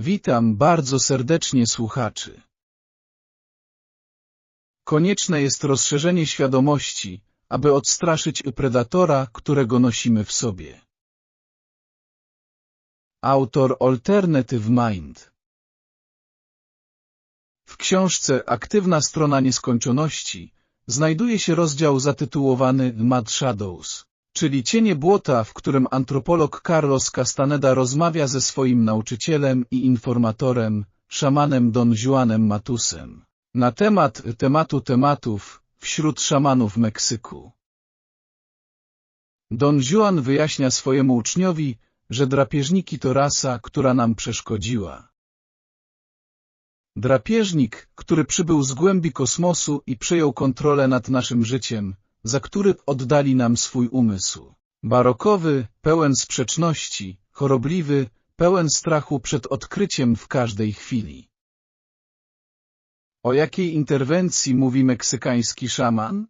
Witam bardzo serdecznie słuchaczy. Konieczne jest rozszerzenie świadomości, aby odstraszyć predatora, którego nosimy w sobie. Autor Alternative Mind W książce Aktywna strona nieskończoności znajduje się rozdział zatytułowany Mad Shadows, czyli cienie błota, w którym antropolog Carlos Castaneda rozmawia ze swoim nauczycielem i informatorem, szamanem Don Juanem Matusem, na temat tematu tematów wśród szamanów Meksyku. Don Juan wyjaśnia swojemu uczniowi, że drapieżniki to rasa, która nam przeszkodziła. Drapieżnik, który przybył z głębi kosmosu i przejął kontrolę nad naszym życiem, za który oddali nam swój umysł. Barokowy, pełen sprzeczności, chorobliwy, pełen strachu przed odkryciem w każdej chwili. O jakiej interwencji mówi meksykański szaman?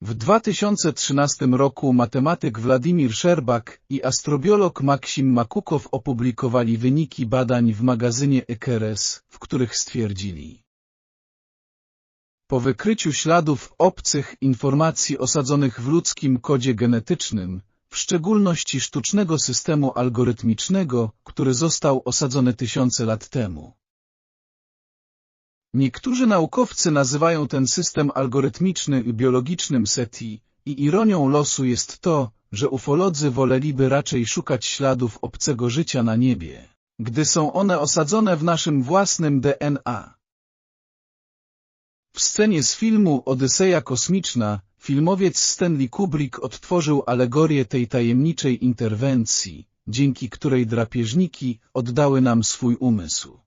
W 2013 roku matematyk Władimir Szerbak i astrobiolog Maksim Makukow opublikowali wyniki badań w magazynie Ekeres, w których stwierdzili. Po wykryciu śladów obcych informacji osadzonych w ludzkim kodzie genetycznym, w szczególności sztucznego systemu algorytmicznego, który został osadzony tysiące lat temu. Niektórzy naukowcy nazywają ten system algorytmiczny biologicznym SETI i ironią losu jest to, że ufolodzy woleliby raczej szukać śladów obcego życia na niebie, gdy są one osadzone w naszym własnym DNA. W scenie z filmu Odyseja Kosmiczna filmowiec Stanley Kubrick odtworzył alegorię tej tajemniczej interwencji, dzięki której drapieżniki oddały nam swój umysł.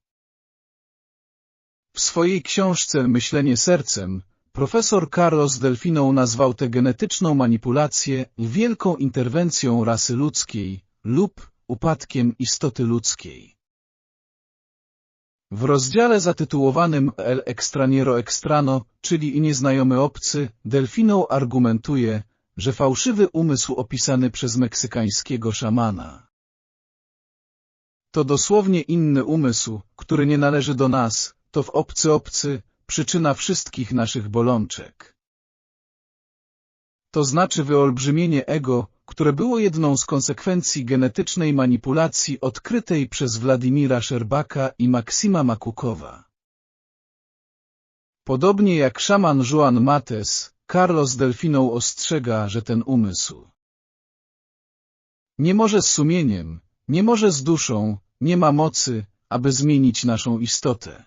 W swojej książce Myślenie sercem profesor Carlos Delfino nazwał tę genetyczną manipulację wielką interwencją rasy ludzkiej lub upadkiem istoty ludzkiej. W rozdziale zatytułowanym El extraniero extrano, czyli nieznajomy obcy, Delfino argumentuje, że fałszywy umysł opisany przez meksykańskiego szamana to dosłownie inny umysł, który nie należy do nas, to w obcy obcy, przyczyna wszystkich naszych bolączek. To znaczy wyolbrzymienie ego, które było jedną z konsekwencji genetycznej manipulacji odkrytej przez Władimira Szerbaka i Maksima Makukowa. Podobnie jak szaman Juan Mates, Carlos Delfino ostrzega, że ten umysł nie może z sumieniem, nie może z duszą, nie ma mocy, aby zmienić naszą istotę.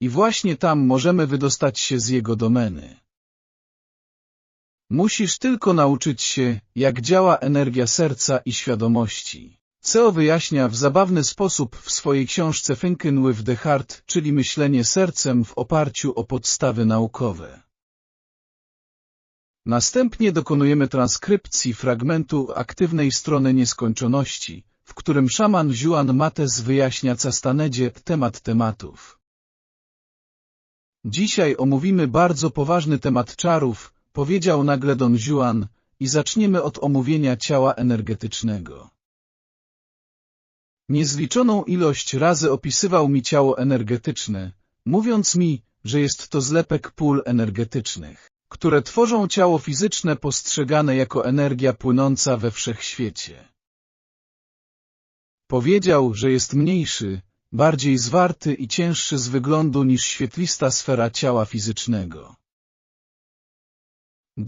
I właśnie tam możemy wydostać się z jego domeny. Musisz tylko nauczyć się, jak działa energia serca i świadomości. CEO wyjaśnia w zabawny sposób w swojej książce Thinking with the Heart, czyli myślenie sercem w oparciu o podstawy naukowe. Następnie dokonujemy transkrypcji fragmentu aktywnej strony nieskończoności, w którym szaman Juan Mates wyjaśnia Castanedzie temat tematów. Dzisiaj omówimy bardzo poważny temat czarów, powiedział nagle Don Juan, i zaczniemy od omówienia ciała energetycznego. Niezliczoną ilość razy opisywał mi ciało energetyczne, mówiąc mi, że jest to zlepek pól energetycznych, które tworzą ciało fizyczne postrzegane jako energia płynąca we wszechświecie. Powiedział, że jest mniejszy, bardziej zwarty i cięższy z wyglądu niż świetlista sfera ciała fizycznego.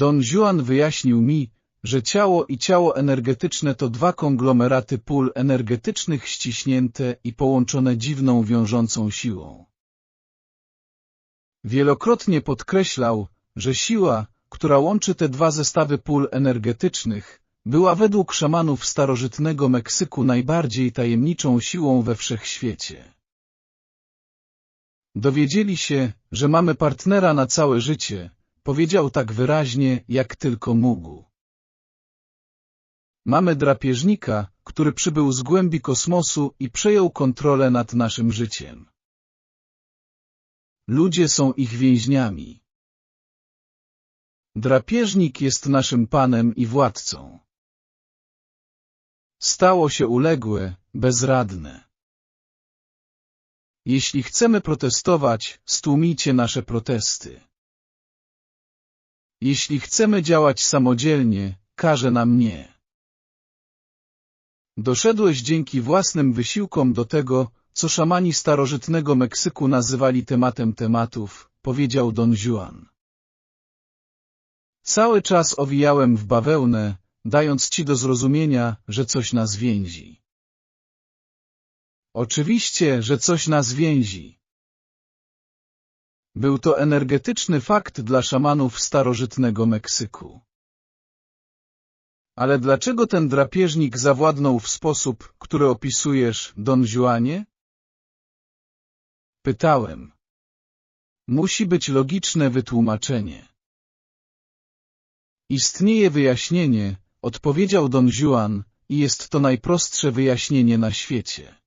Don Juan wyjaśnił mi, że ciało i ciało energetyczne to dwa konglomeraty pól energetycznych ściśnięte i połączone dziwną wiążącą siłą. Wielokrotnie podkreślał, że siła, która łączy te dwa zestawy pól energetycznych, była według szamanów starożytnego Meksyku najbardziej tajemniczą siłą we wszechświecie. Dowiedzieli się, że mamy partnera na całe życie, powiedział tak wyraźnie, jak tylko mógł. Mamy drapieżnika, który przybył z głębi kosmosu i przejął kontrolę nad naszym życiem. Ludzie są ich więźniami. Drapieżnik jest naszym panem i władcą. Stało się uległe, bezradne. Jeśli chcemy protestować, stłumijcie nasze protesty. Jeśli chcemy działać samodzielnie, każe nam nie. Doszedłeś dzięki własnym wysiłkom do tego, co szamani starożytnego Meksyku nazywali tematem tematów, powiedział Don Juan. Cały czas owijałem w bawełnę, dając ci do zrozumienia, że coś nas więzi. Oczywiście, że coś nas więzi. Był to energetyczny fakt dla szamanów starożytnego Meksyku. Ale dlaczego ten drapieżnik zawładnął w sposób, który opisujesz, Don Juanie? Pytałem. Musi być logiczne wytłumaczenie. Istnieje wyjaśnienie, odpowiedział Don Juan, i jest to najprostsze wyjaśnienie na świecie.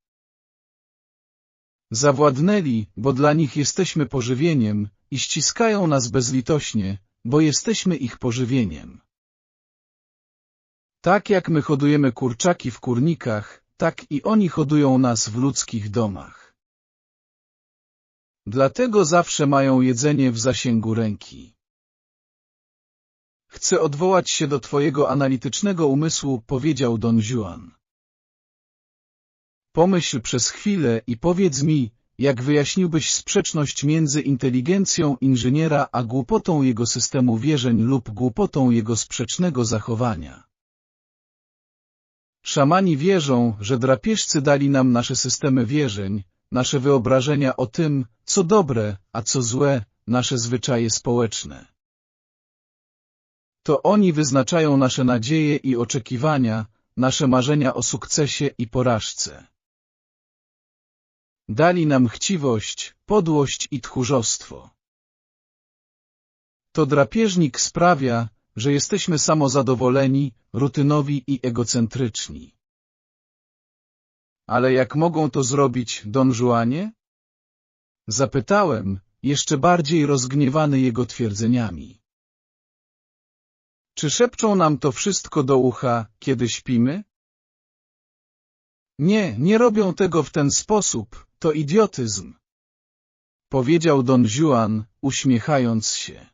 Zawładnęli, bo dla nich jesteśmy pożywieniem i ściskają nas bezlitośnie, bo jesteśmy ich pożywieniem. Tak jak my hodujemy kurczaki w kurnikach, tak i oni hodują nas w ludzkich domach. Dlatego zawsze mają jedzenie w zasięgu ręki. Chcę odwołać się do twojego analitycznego umysłu, powiedział Don Juan. Pomyśl przez chwilę i powiedz mi, jak wyjaśniłbyś sprzeczność między inteligencją inżyniera a głupotą jego systemu wierzeń lub głupotą jego sprzecznego zachowania. Szamani wierzą, że drapieżcy dali nam nasze systemy wierzeń, nasze wyobrażenia o tym, co dobre, a co złe, nasze zwyczaje społeczne. To oni wyznaczają nasze nadzieje i oczekiwania, nasze marzenia o sukcesie i porażce. Dali nam chciwość, podłość i tchórzostwo. To drapieżnik sprawia, że jesteśmy samozadowoleni, rutynowi i egocentryczni. Ale jak mogą to zrobić, Don Juanie? Zapytałem, jeszcze bardziej rozgniewany jego twierdzeniami. Czy szepczą nam to wszystko do ucha, kiedy śpimy? Nie, nie robią tego w ten sposób, to idiotyzm. Powiedział Don Juan, uśmiechając się.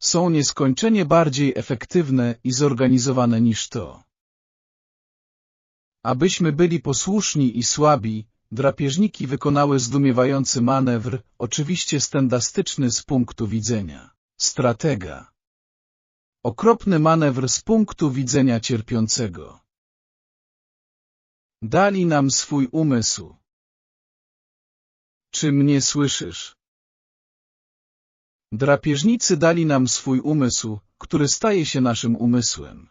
Są nieskończenie bardziej efektywne i zorganizowane niż to. Abyśmy byli posłuszni i słabi, drapieżniki wykonały zdumiewający manewr, oczywiście stendastyczny z punktu widzenia stratega. Okropny manewr z punktu widzenia cierpiącego. Dali nam swój umysł. Czy mnie słyszysz? Drapieżnicy dali nam swój umysł, który staje się naszym umysłem.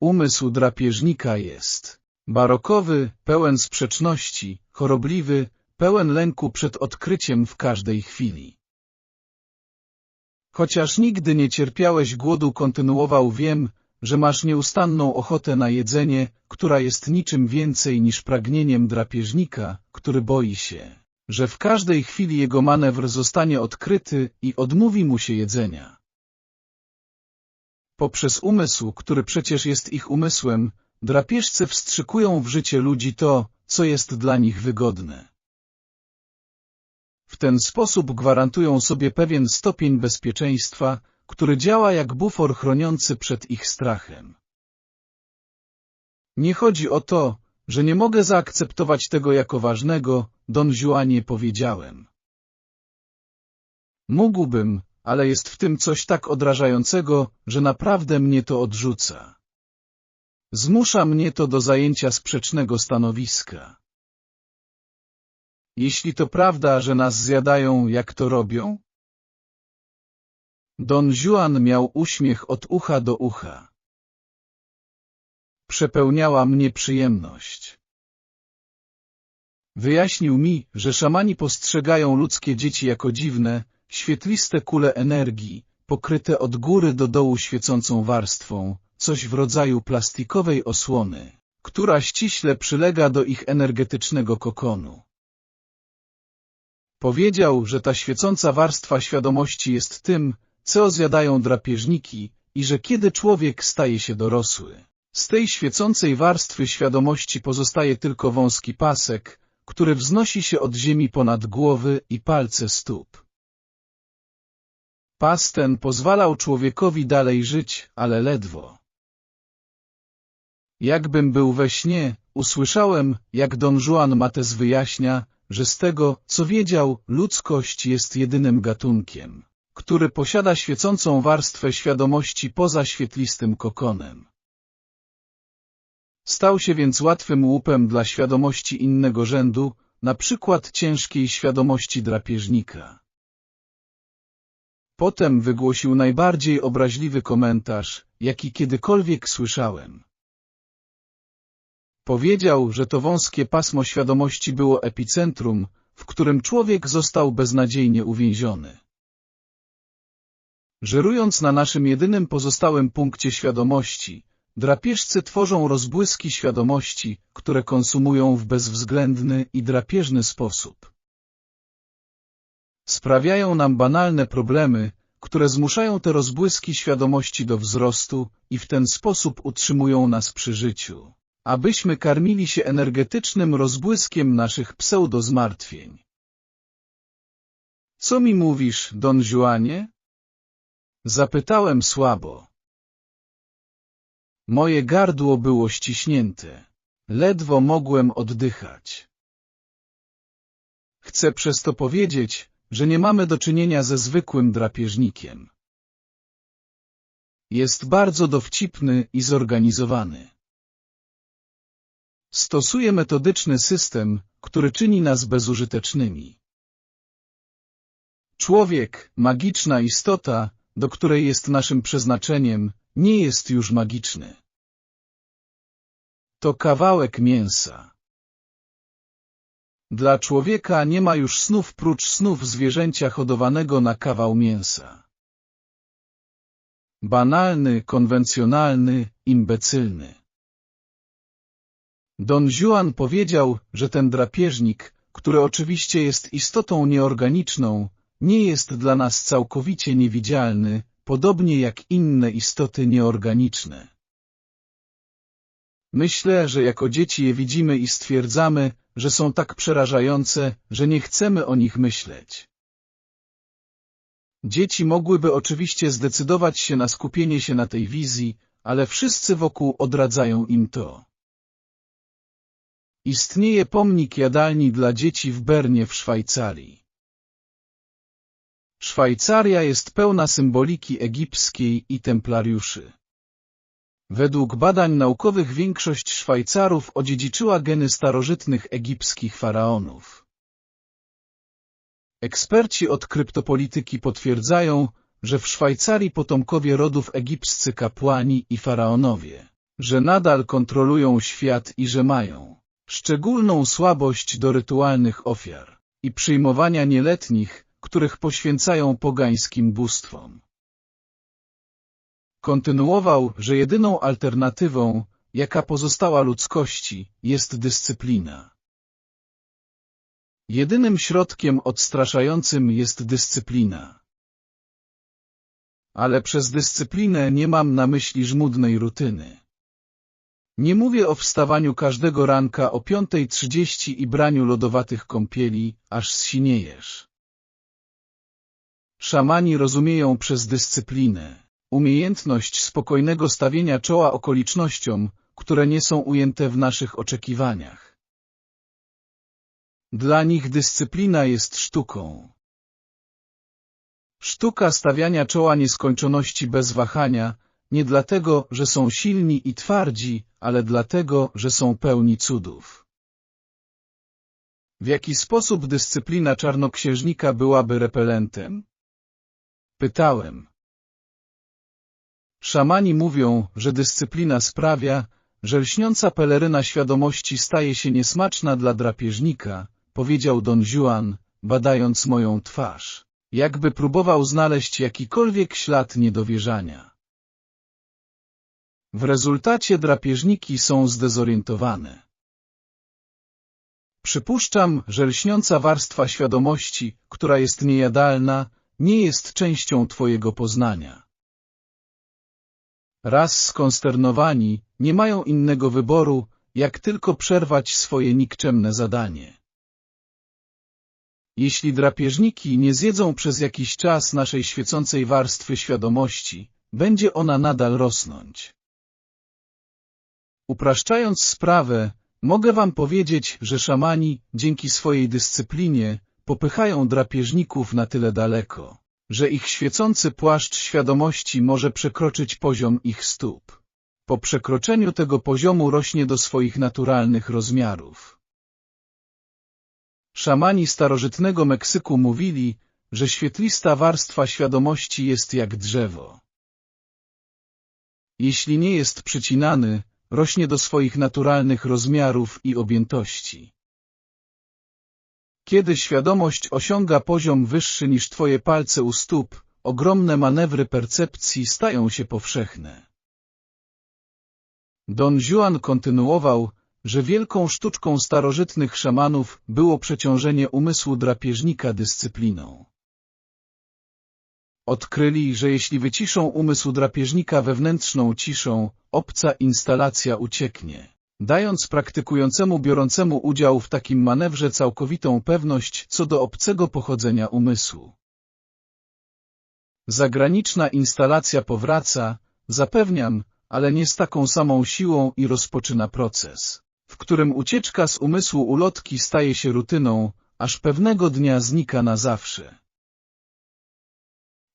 Umysł drapieżnika jest barokowy, pełen sprzeczności, chorobliwy, pełen lęku przed odkryciem w każdej chwili. Chociaż nigdy nie cierpiałeś głodu kontynuował wiem, że masz nieustanną ochotę na jedzenie, która jest niczym więcej niż pragnieniem drapieżnika, który boi się, że w każdej chwili jego manewr zostanie odkryty i odmówi mu się jedzenia. Poprzez umysł, który przecież jest ich umysłem, drapieżcy wstrzykują w życie ludzi to, co jest dla nich wygodne. W ten sposób gwarantują sobie pewien stopień bezpieczeństwa, który działa jak bufor chroniący przed ich strachem. Nie chodzi o to, że nie mogę zaakceptować tego jako ważnego, Don Juanie powiedziałem. Mógłbym, ale jest w tym coś tak odrażającego, że naprawdę mnie to odrzuca. Zmusza mnie to do zajęcia sprzecznego stanowiska. Jeśli to prawda, że nas zjadają, jak to robią? Don Juan miał uśmiech od ucha do ucha. Przepełniała mnie przyjemność. Wyjaśnił mi, że szamani postrzegają ludzkie dzieci jako dziwne, świetliste kule energii, pokryte od góry do dołu świecącą warstwą, coś w rodzaju plastikowej osłony, która ściśle przylega do ich energetycznego kokonu. Powiedział, że ta świecąca warstwa świadomości jest tym, co zjadają drapieżniki i że kiedy człowiek staje się dorosły, z tej świecącej warstwy świadomości pozostaje tylko wąski pasek, który wznosi się od ziemi ponad głowy i palce stóp. Pas ten pozwalał człowiekowi dalej żyć, ale ledwo. Jakbym był we śnie, usłyszałem, jak Don Juan Mates wyjaśnia, że z tego, co wiedział, ludzkość jest jedynym gatunkiem, który posiada świecącą warstwę świadomości poza świetlistym kokonem. Stał się więc łatwym łupem dla świadomości innego rzędu, na przykład ciężkiej świadomości drapieżnika. Potem wygłosił najbardziej obraźliwy komentarz, jaki kiedykolwiek słyszałem. Powiedział, że to wąskie pasmo świadomości było epicentrum, w którym człowiek został beznadziejnie uwięziony. Żerując na naszym jedynym pozostałym punkcie świadomości, drapieżcy tworzą rozbłyski świadomości, które konsumują w bezwzględny i drapieżny sposób. Sprawiają nam banalne problemy, które zmuszają te rozbłyski świadomości do wzrostu i w ten sposób utrzymują nas przy życiu abyśmy karmili się energetycznym rozbłyskiem naszych pseudozmartwień. Co mi mówisz, Don Juanie? Zapytałem słabo. Moje gardło było ściśnięte. Ledwo mogłem oddychać. Chcę przez to powiedzieć, że nie mamy do czynienia ze zwykłym drapieżnikiem. Jest bardzo dowcipny i zorganizowany. Stosuje metodyczny system, który czyni nas bezużytecznymi. Człowiek, magiczna istota, do której jest naszym przeznaczeniem, nie jest już magiczny. To kawałek mięsa. Dla człowieka nie ma już snów prócz snów zwierzęcia hodowanego na kawał mięsa. Banalny, konwencjonalny, imbecylny. Don Juan powiedział, że ten drapieżnik, który oczywiście jest istotą nieorganiczną, nie jest dla nas całkowicie niewidzialny, podobnie jak inne istoty nieorganiczne. Myślę, że jako dzieci je widzimy i stwierdzamy, że są tak przerażające, że nie chcemy o nich myśleć. Dzieci mogłyby oczywiście zdecydować się na skupienie się na tej wizji, ale wszyscy wokół odradzają im to. Istnieje pomnik jadalni dla dzieci w Bernie w Szwajcarii. Szwajcaria jest pełna symboliki egipskiej i templariuszy. Według badań naukowych większość Szwajcarów odziedziczyła geny starożytnych egipskich faraonów. Eksperci od kryptopolityki potwierdzają, że w Szwajcarii potomkowie rodów egipscy kapłani i faraonowie, że nadal kontrolują świat i że mają szczególną słabość do rytualnych ofiar i przyjmowania nieletnich, których poświęcają pogańskim bóstwom. Kontynuował, że jedyną alternatywą, jaka pozostała ludzkości, jest dyscyplina. Jedynym środkiem odstraszającym jest dyscyplina. Ale przez dyscyplinę nie mam na myśli żmudnej rutyny. Nie mówię o wstawaniu każdego ranka o 5.30 i braniu lodowatych kąpieli, aż zsiniejesz. Szamani rozumieją przez dyscyplinę, umiejętność spokojnego stawienia czoła okolicznościom, które nie są ujęte w naszych oczekiwaniach. Dla nich dyscyplina jest sztuką. Sztuka stawiania czoła nieskończoności bez wahania, nie dlatego, że są silni i twardzi, ale dlatego, że są pełni cudów. W jaki sposób dyscyplina czarnoksiężnika byłaby repelentem? Pytałem. Szamani mówią, że dyscyplina sprawia, że lśniąca peleryna świadomości staje się niesmaczna dla drapieżnika, powiedział Don Juan, badając moją twarz, jakby próbował znaleźć jakikolwiek ślad niedowierzania. W rezultacie drapieżniki są zdezorientowane. Przypuszczam, że lśniąca warstwa świadomości, która jest niejadalna, nie jest częścią Twojego poznania. Raz skonsternowani, nie mają innego wyboru, jak tylko przerwać swoje nikczemne zadanie. Jeśli drapieżniki nie zjedzą przez jakiś czas naszej świecącej warstwy świadomości, będzie ona nadal rosnąć. Upraszczając sprawę, mogę wam powiedzieć, że szamani, dzięki swojej dyscyplinie, popychają drapieżników na tyle daleko, że ich świecący płaszcz świadomości może przekroczyć poziom ich stóp. Po przekroczeniu tego poziomu rośnie do swoich naturalnych rozmiarów. Szamani starożytnego Meksyku mówili, że świetlista warstwa świadomości jest jak drzewo. Jeśli nie jest przycinany, rośnie do swoich naturalnych rozmiarów i objętości. Kiedy świadomość osiąga poziom wyższy niż twoje palce u stóp, ogromne manewry percepcji stają się powszechne. Don Juan kontynuował, że wielką sztuczką starożytnych szamanów było przeciążenie umysłu drapieżnika dyscypliną. Odkryli, że jeśli wyciszą umysł drapieżnika wewnętrzną ciszą, obca instalacja ucieknie, dając praktykującemu biorącemu udział w takim manewrze całkowitą pewność co do obcego pochodzenia umysłu. Zagraniczna instalacja powraca, zapewniam, ale nie z taką samą siłą i rozpoczyna proces, w którym ucieczka z umysłu ulotki staje się rutyną, aż pewnego dnia znika na zawsze.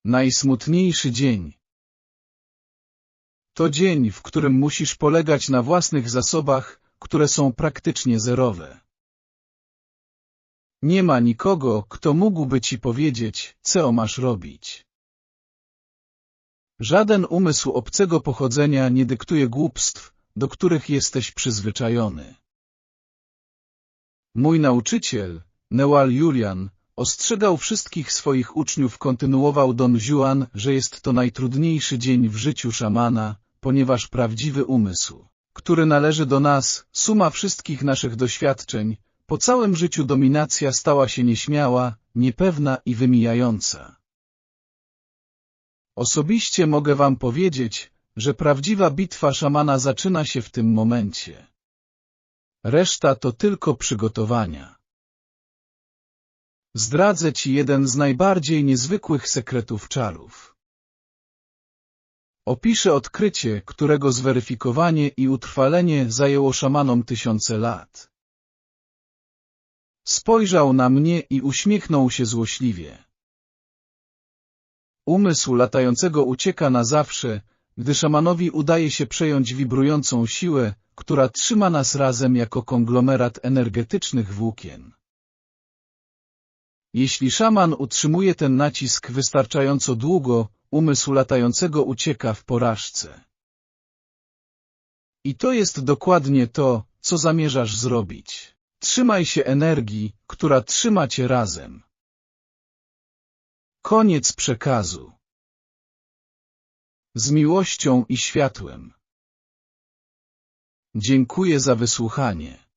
Najsmutniejszy dzień To dzień, w którym musisz polegać na własnych zasobach, które są praktycznie zerowe. Nie ma nikogo, kto mógłby ci powiedzieć, co masz robić. Żaden umysł obcego pochodzenia nie dyktuje głupstw, do których jesteś przyzwyczajony. Mój nauczyciel, Newal Julian, ostrzegał wszystkich swoich uczniów, kontynuował Don Juan, że jest to najtrudniejszy dzień w życiu szamana, ponieważ prawdziwy umysł, który należy do nas, suma wszystkich naszych doświadczeń, po całym życiu dominacja stała się nieśmiała, niepewna i wymijająca. Osobiście mogę wam powiedzieć, że prawdziwa bitwa szamana zaczyna się w tym momencie. Reszta to tylko przygotowania. Zdradzę ci jeden z najbardziej niezwykłych sekretów czarów. Opiszę odkrycie, którego zweryfikowanie i utrwalenie zajęło szamanom tysiące lat. Spojrzał na mnie i uśmiechnął się złośliwie. Umysł latającego ucieka na zawsze, gdy szamanowi udaje się przejąć wibrującą siłę, która trzyma nas razem jako konglomerat energetycznych włókien. Jeśli szaman utrzymuje ten nacisk wystarczająco długo, umysł latającego ucieka w porażce. I to jest dokładnie to, co zamierzasz zrobić. Trzymaj się energii, która trzyma cię razem. Koniec przekazu. Z miłością i światłem. Dziękuję za wysłuchanie.